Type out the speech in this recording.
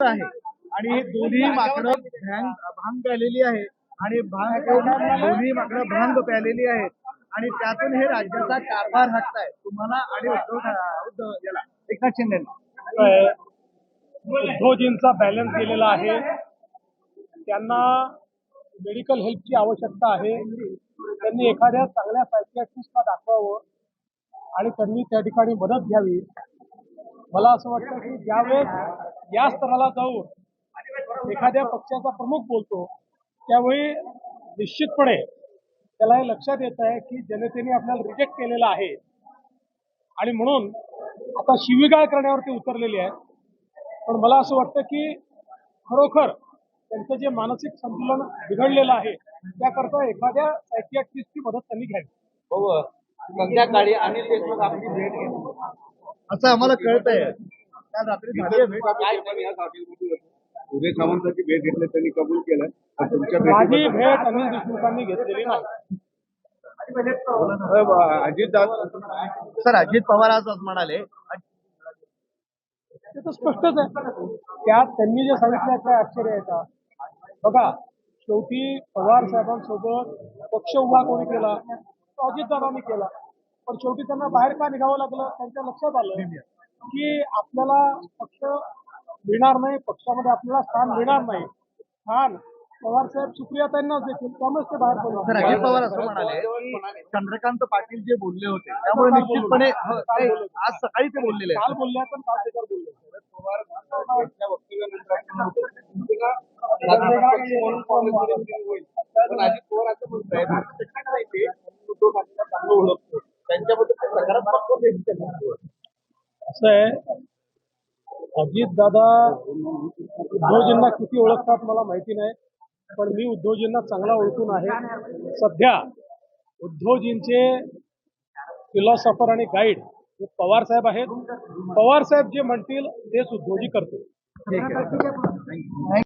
आहे. आणि दोन्ही माकडं भांग प्यालेली आहे आणि भांग दोन्ही माकडं भांग प्यालेली आहेत. आणि त्यातून हे राज्याचा कारभार हाकताय तुम्हाला आणि उद्धव उद्धव याला. एकनाथ शिंदे. उद्धवजींचा बॅलन्स गेलेला आहे. त्यांना मेडिकल हेल्पची आवश्यकता आहे. त्यांनी एखाद्या चांगल्या सायकियाट्रिस्टला दाखवावं. आणि त्यांनी त्या ठिकाणी मदत घ्यावी. मला असं वाटतं की ज्यावेळेस या स्तराला जाऊन एखाद्या पक्षाचा प्रमुख बोलतो त्यावेळी निश्चितपणे त्याला हे लक्षात येत आहे की जनतेने आपल्याला रिजेक्ट केलेलं आहे. आणि म्हणून आता शिवीगाळ करण्यावरती उतरलेली आहे. पण मला असं वाटतं की खरोखर त्यांचं जे मानसिक संतुलन बिघडलेलं आहे त्याकरता एखाद्या सायकियाट्रिस्टची मदत त्यांनी घ्यावी. हो संध्याकाळी अनिल देशमुख आपली भेट घेतली. असं आम्हाला झाली आहे उदय सामंतांची भेट घेतली त्यांनी कबूल केलं. माझी भेट अनिल देशमुखांनी घेतलेली नाही. अजित सर अजित पवार आज आज म्हणाले. ते तर स्पष्टच आहे. त्यात त्यांनी जे सांगितलं काय आश्चर्य आहे का? बघा शेवटी पवार साहेबांसोबत पक्ष उभा कोणी केला? तो अजितदादांनी केला. पण शेवटी त्यांना बाहेर का निघावं लागलं? त्यांच्या लक्षात आलं. की आपल्याला पक्ष मिळणार नाही पक्षामध्ये आपल्याला स्थान मिळणार नाही स्थान पवार साहेब सुप्रिया त्यांनाच देतील त्यामुळेच ते बाहेर सर पडले अजित पवार असं म्हणाले की चंद्रकांत पाटील जे बोलले होते त्यामुळे निश्चितपणे हो, आज सकाळी ते बोललेले आहेत. काल बोलले पण काल त्याच्यावर बोलले त्यांच्या वक्तव्यानंतर असं म्हणतो, राज्यपाल म्हणून काँग्रेसमध्ये विलीन होईल. पण अजित पवार असं म्हणतायत "कठीण आहे ते, पण उद्धव ठाकरेंना चांगलं ओळखतो त्यांच्याबद्दल ते सकारात्मक. असं आहे अजित दादा उद्धवजींना किती ओळखतात मला माहिती नाही पण मी उद्धवजींना चांगला ओळखून आहे. सध्या उद्धवजींचे फिलॉसॉफर आणि गाईड हे पवार साहेब आहेत. पवार साहेब जे म्हणतील तेच उद्धवजी करतील.